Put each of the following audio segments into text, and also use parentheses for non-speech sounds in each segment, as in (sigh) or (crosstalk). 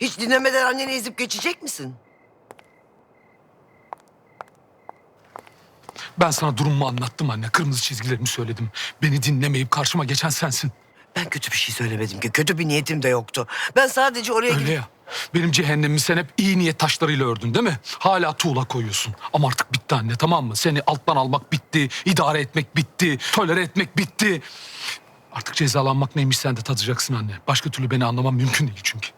Hiç dinlemeden anneni ezip geçecek misin? Ben sana durumumu anlattım anne. Kırmızı çizgilerimi söyledim. Beni dinlemeyip karşıma geçen sensin. Ben kötü bir şey söylemedim ki. Kötü bir niyetim de yoktu. Ben sadece oraya Öyle gidip... ya. Benim cehennemimi sen hep iyi niyet taşlarıyla ördün değil mi? Hala tuğla koyuyorsun. Ama artık bitti anne tamam mı? Seni alttan almak bitti. idare etmek bitti. Tolere etmek bitti. Artık cezalanmak neymiş sen de tadacaksın anne. Başka türlü beni anlamam mümkün değil çünkü.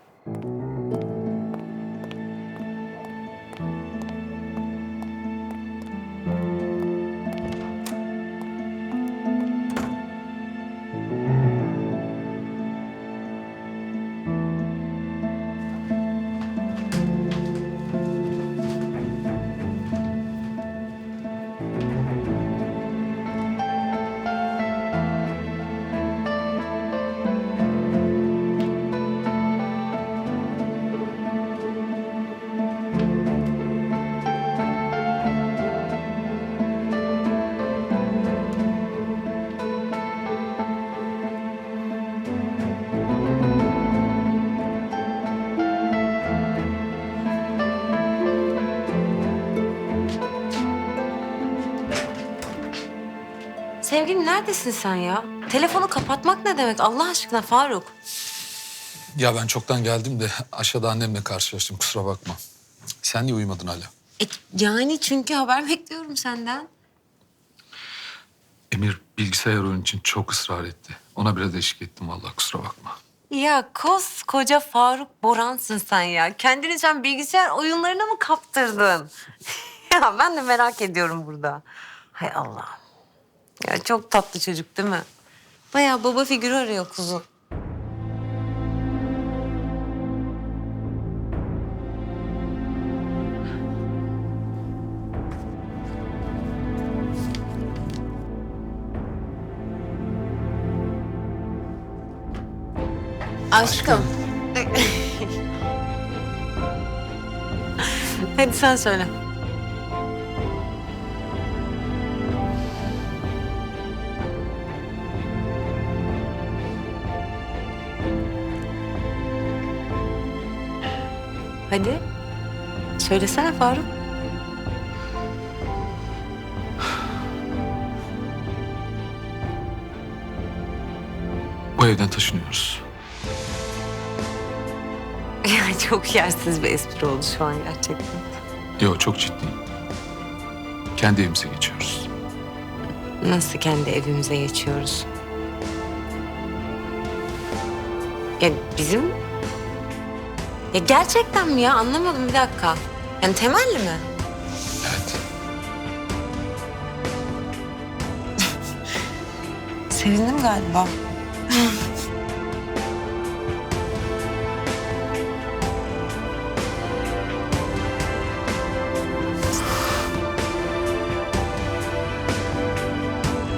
Sevgilim neredesin sen ya? Telefonu kapatmak ne demek Allah aşkına Faruk? Ya ben çoktan geldim de aşağıda annemle karşılaştım kusura bakma. Sen niye uyumadın hala? E, yani çünkü haber (laughs) bekliyorum senden. Emir bilgisayar oyun için çok ısrar etti. Ona biraz eşlik ettim vallahi kusura bakma. Ya koskoca Faruk Boran'sın sen ya. Kendini sen bilgisayar oyunlarına mı kaptırdın? (laughs) ya ben de merak ediyorum burada. Hay Allah. Ya çok tatlı çocuk değil mi? Bayağı baba figürü arıyor kuzu. Aşkım. Hadi sen söyle. Hadi. Söylesene Faruk. Bu evden taşınıyoruz. (laughs) Ya çok yersiz bir espri oldu şu an gerçekten. Yo çok ciddiyim. Kendi evimize geçiyoruz. Nasıl kendi evimize geçiyoruz? Ya bizim... Ya gerçekten mi ya? Anlamadım bir dakika. Yani temelli mi? Evet. (laughs) Sevindim galiba.